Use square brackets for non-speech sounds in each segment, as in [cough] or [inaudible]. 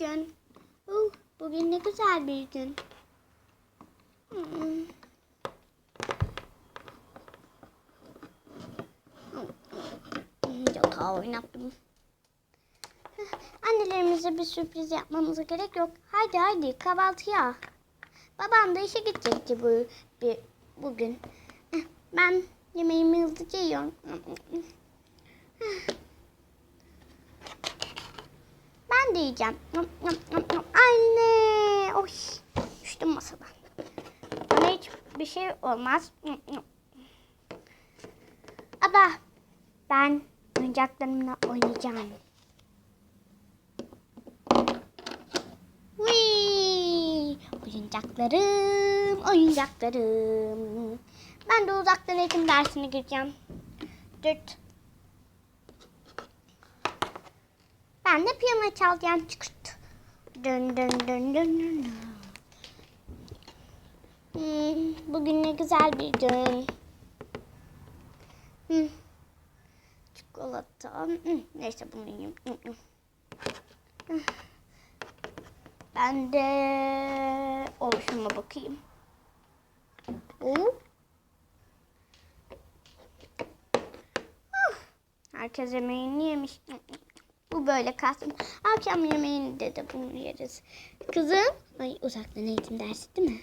bugün? Uh, bugün ne güzel bir gün. Yatağı oynattım. Annelerimize bir sürpriz yapmamıza gerek yok. Haydi haydi kahvaltıya. Babam da işe gidecekti bu bir, bugün. Ben yemeğimi hızlıca yiyorum. Ben. Anne! Oy! Düştüm masadan. Bana hiç bir şey olmaz. Ada, ben oyuncaklarımla oynayacağım. Whee! Oyuncaklarım, oyuncaklarım. Ben de uzaktan eğitim dersine gireceğim. Dört. Ben de piyano çalacağım. Çıkırt. Dön dön dön dön dön. Hmm, bugün ne güzel bir gün. Hmm. Çikolata. Hmm, neyse bunu yiyeyim. Hmm, hmm. Hmm. Ben de oluşuma bakayım. Oo. Herkes yemeğini yemiş. Böyle kalsın. Akşam yemeğinde de bunu yeriz. Kızım. Ay uzaktan eğitim dersi değil mi?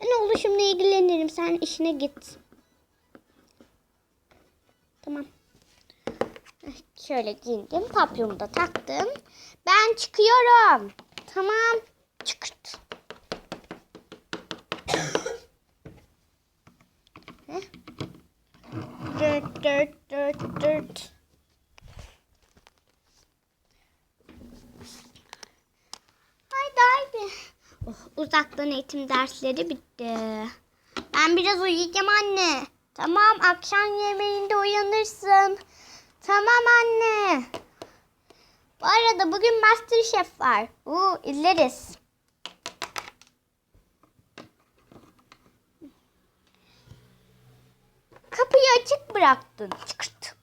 Ben oluşumla ilgilenirim. Sen işine git. Tamam. Şöyle giyindim. Papyonumu da taktım. Ben çıkıyorum. Tamam. Çıkırt. Dört dört dört dört. Haydi haydi. Oh, uzaktan eğitim dersleri bitti. Ben biraz uyuyacağım anne. Tamam akşam yemeğinde uyanırsın. Tamam anne. Bu arada bugün Masterchef var. Uuu izleriz. Kapıyı açık bıraktın. Çıkırt.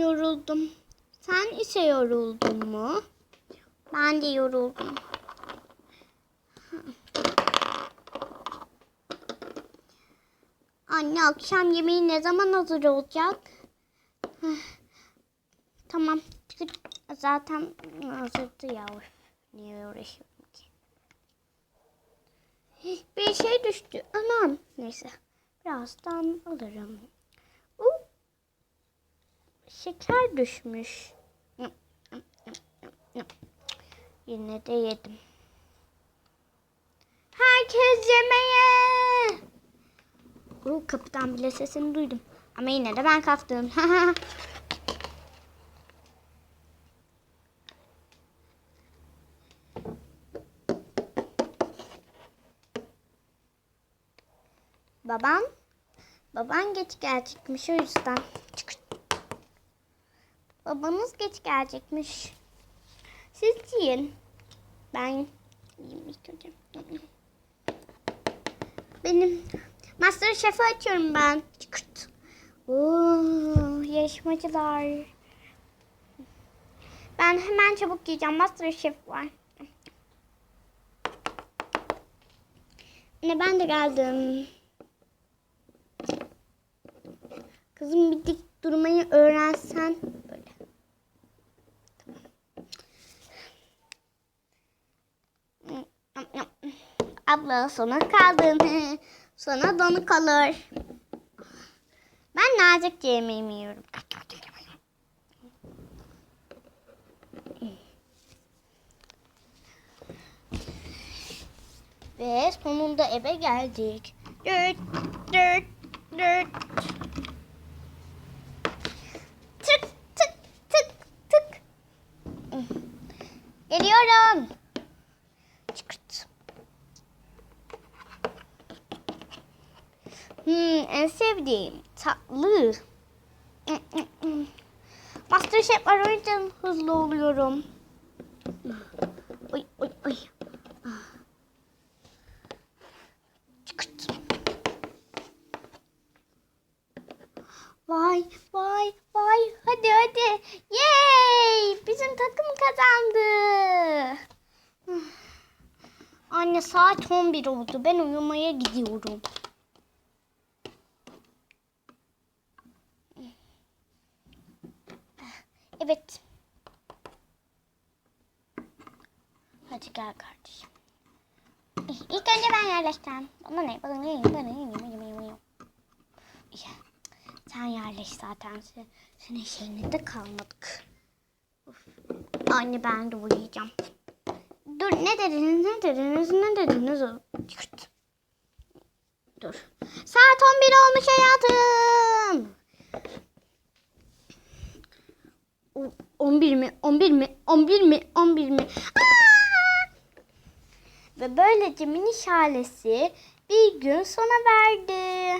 Yoruldum. Sen ise yoruldun mu? Ben de yoruldum. Anne akşam yemeği ne zaman hazır olacak? tamam. Zaten hazırdı ya. Üf, Niye uğraşıyorum ki? Bir şey düştü. Anam. Neyse. Birazdan alırım. Şeker düşmüş. Yine de yedim. Herkes yemeğe. Uh, kapıdan bile sesini duydum. Ama yine de ben kalktım. [laughs] Baban? Baban geç gelecekmiş o yüzden. Babanız geç gelecekmiş. Siz yiyin. Ben yiyeyim ilk önce. Benim Master Chef'i açıyorum ben. Çıkırt. Oo, yarışmacılar. Ben hemen çabuk yiyeceğim. Master Chef var. Anne ben de geldim. Kızım bir dik durmayı öğrensen böyle. Tamam. Abla sona kaldın. [laughs] Sonra donuk kalır. Ben nazikçe yemeğimi yiyorum. Ve sonunda eve geldik. Dört, dört, dört. Hmm, en sevdiğim tatlı. Masterchef var o yüzden hızlı oluyorum. Oy oy oy. Vay vay vay hadi hadi. Yay! Bizim takım kazandı. Anne saat 11 oldu. Ben uyumaya gidiyorum. Evet. Hadi gel kardeşim. İlk önce ben yerleşeceğim. Bana ne? Bana ne? Bana ne? Sen yerleş zaten. Sen, senin şeyine de kalmadık. Of. Anne ben de uyuyacağım. Dur ne dediniz ne dediniz ne dediniz? Dur. Saat 11 olmuş hayatım. O- 11 mi? 11 mi? 11 mi? 11 mi? Aa! Ve böylece mini şalesi bir gün sona verdi.